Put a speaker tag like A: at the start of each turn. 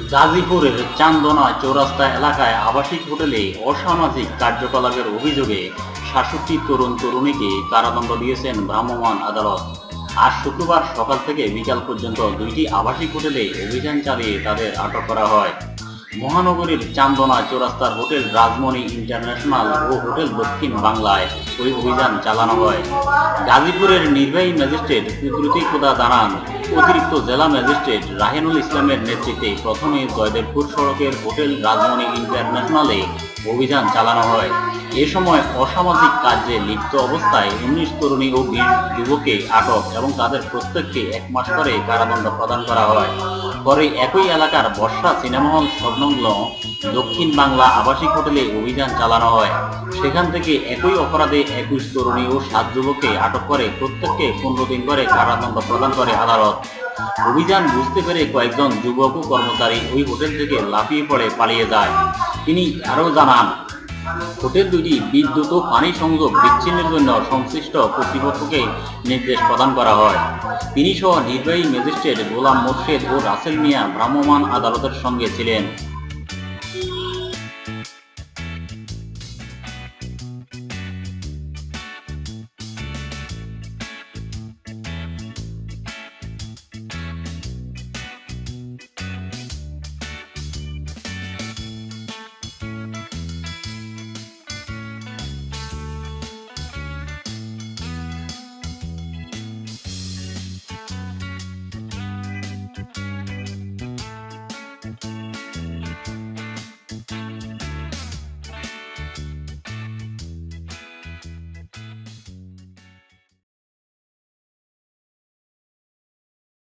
A: গাজীপুরের চান্দনা চৌরাস্তা এলাকায় আবাসিক হোটেলে অসামাজিক কার্যকলাপের অভিযোগে সাতষট্টি তরুণ তরুণীকে কারাদণ্ড দিয়েছেন ভ্রাম্যমাণ আদালত। আজ শুক্রবার সকাল থেকে বিকাল পর্যন্ত দুইটি আবাসিক হোটেলে অভিযান চালিয়ে তাদের আটক করা হয়। মহানগরীর চান্দনা চৌরাস্তার হোটেল রাজমণি ইন্টারন্যাশনাল ও হোটেল দক্ষিণ বাংলায় ওই অভিযান চালানো হয়। গাজীপুরের নির্বাহী ম্যাজিস্ট্রেট কুদরতি খোদা দাঁড়ান অতিরিক্ত জেলা ম্যাজিস্ট্রেট রাহেনুল ইসলামের নেতৃত্বে প্রথমে জয়দেবপুর সড়কের হোটেল রাজমণি ইন্টারন্যাশনালে অভিযান চালানো হয়। এ সময় অসামাজিক কাজে লিপ্ত অবস্থায় উনিশ তরুণী ও বিশ যুবককে আটক এবং তাদের প্রত্যেককে এক মাস করে কারাদণ্ড প্রদান করা হয়। পরে একই এলাকার বর্ষা সিনেমা হল সংলগ্ন দক্ষিণ বাংলা আবাসিক হোটেলে অভিযান চালানো হয়। সেখান থেকে একই অপরাধে একুশ তরুণী ও সাত যুবককে আটক করে প্রত্যেককে পনেরো দিন করে কারাদণ্ড প্রদান করে আদালত। অভিযান বুঝতে পেরে কয়েকজন যুবক ও কর্মচারী ওই হোটেল থেকে লাফিয়ে পড়ে পালিয়ে যায়। তিনি আরও জানান হোটেল দুটি বিদ্যুৎ ও পানি সংযোগ বিচ্ছিন্নের জন্য সংশ্লিষ্ট কর্তৃপক্ষকে নির্দেশ প্রদান করা হয়, তিনি সহ নির্বাহী ম্যাজিস্ট্রেট গোলাম মোর্শেদ ও রাসেল মিয়া ভ্রাম্যমাণ আদালতের সঙ্গে ছিলেন।